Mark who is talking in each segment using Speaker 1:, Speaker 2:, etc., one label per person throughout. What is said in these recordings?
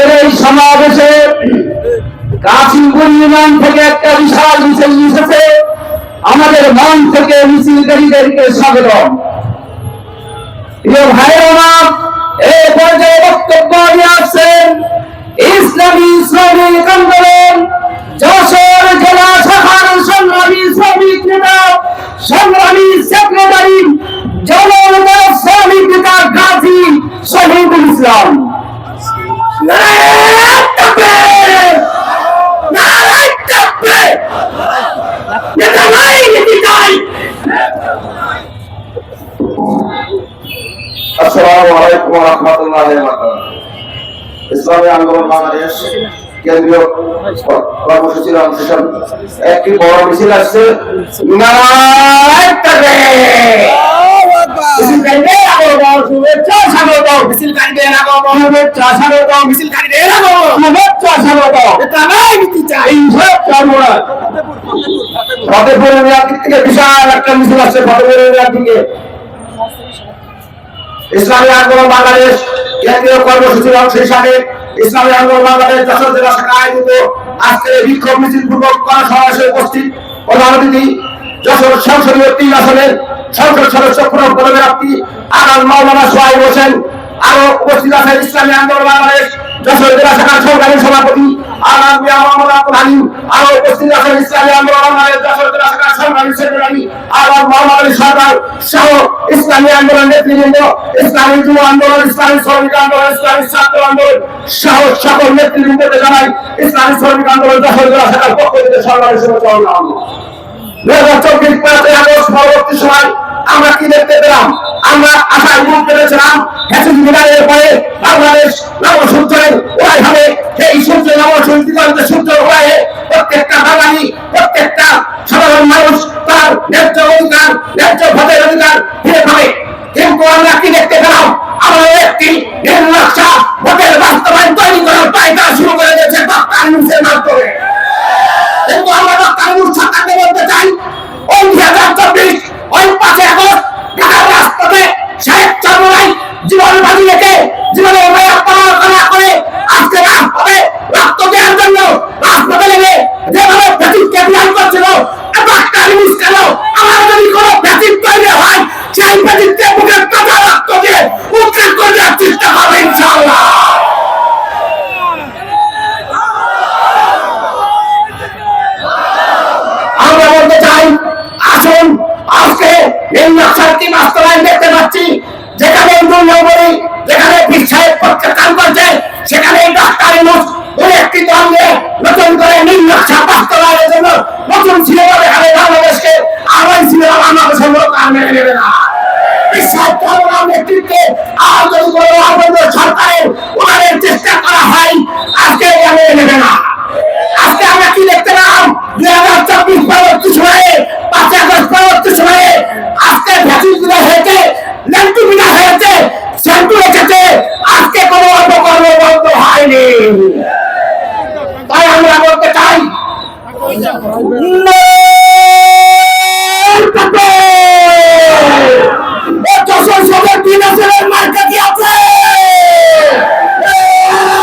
Speaker 1: আজকের এই সমাবেশে কাশিমপুর ইউনিয়ন থেকে একটা বিশাল মিছিল মিশেছে আমাদের মন থেকে মিছিলকারীদেরকে স্বাগত প্রিয় ভাইয়েরা এই পর্যায়ে বক্তব্য নিয়ে আসছেন ইসলামী ইসলামী আন্দোলন যশোর
Speaker 2: আসসালামু আলাইকুম ওয়া রাহমাতুল্লাহি ওয়া বারাকাতুহু। ইসলামী আন্দোলন বাংলাদেশ কেন্দ্রীয় কর্মসূচির অংশ একটি বড় মিছিল আসছে। বিশাল একটা মিছিল আসছে। ইসলামী আন্দোলন বাংলাদেশ কেন্দ্রীয় কর্মসূচির অংশ হিসাবে ইসলামী আন্দোলন বাংলাদেশ যশোর জেলা শাখা আয়োজিত আজকের এই বিক্ষোভ মিছিল পূর্বক করা সমাবেশে উপস্থিত প্রধান অতিথি যশোর সংসদীয় তিন আসনের সংসদ সদস্য প্রণব পদব্যাপ্তি আনাল মাওলানা সোহাইব হোসেন। আরও উপস্থিত আছেন ইসলামী আন্দোলন বাংলাদেশ যশোর জেলা শাখার সংগ্রামী সভাপতি উপস্থিত আছেন ইসলামী আন্দোলন আন্দোলন নেতৃবৃন্দ, ইসলামী যুব আন্দোলন, ইসলামী শ্রমিক আন্দোলন, ইসলামী ছাত্র আন্দোলন সহ সকল নেতৃবৃন্দকে জানাই ইসলামী শ্রমিক আন্দোলন আমরা কি দেখতে পেলাম? আমরা আশায় মুখ পেরেছিলাম ন্যায্য ভোটের অধিকার ফিরে পাবে কিন্তু আমরা কি দেখতে পেলাম? আমাদের একটি নকশা ভোটের বাস্তবায়ন তৈরি করার পায়টা শুরু করে দিয়েছে ডক্টর ইউনুসের মাধ্যমে কিন্তু আমরা ডক্টর ইউনুস সরকারকে বলতে চাই ওই দুই হাজার চব্বিশ ওই পাঁচই আগস্ট ঢাকার রাজপথে শেখ চন্দ্রাই জীবন বাজি রেখে জীবনে উভয় করা করে আজকে রাজপথে রক্ত দেওয়ার জন্য রাজপথে নেমে যেভাবে ব্যাটিংকে বিধান করছিল ডক্টর ইউনুস কেন আমার যদি কোনো ব্যাটিং তৈরি হয় সেই ব্যাটিংকে বুকের কাটা রক্ত দিয়ে উদ্ধার করে দেওয়ার চেষ্টা করবে ইনশাআল্লাহ আমরা বলতে চাই আসুন আজকে এই নকশাটি বাস্তবায়ন দেখতে পাচ্ছি, যেখানে দুর্নগরী যেখানে বিশ্বাসের প্রত্যাখ্যান করছে, সেখানে ডাক্তার ইনুস ওই একটি দল নতুন করে নীল নকশা বাস্তবায়নের জন্য নতুন সিনেমা দেখাবে বাংলাদেশকে আমার সিনেমা বাংলাদেশের লোক আর মেনে নেবে না। নেতৃত্বে আর যদি কোনো সরকারের ওনাদের চেষ্টা করা হয়, আজকে মেনে নেবে না আজকে আমরা কি দেখতে পেলাম দুই হাজার চব্বিশ পরবর্তী সময়ে পাঁচ আগস্ট পরবর্তী সময়ে আজকে ভ্যাকসিন বিনা হয়েছে লেন্টু বিনা হয়েছে সেন্টু রেখেছে আজকে কোনো অপকর্ম বন্ধ হয়নি তাই আমরা বলতে চাই যশোর সদর তিন আসনের মার্কা কি আছে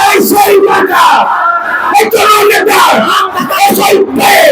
Speaker 2: এই সেই মার্কা এই তরুণ নেতা এই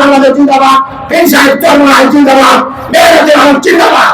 Speaker 2: বাংলাদেশ জিন্দাবাদ পেন সাহেব চরমায় জিন্দাবাদ মেয়েরাদের আলম জিন্দাবাদ।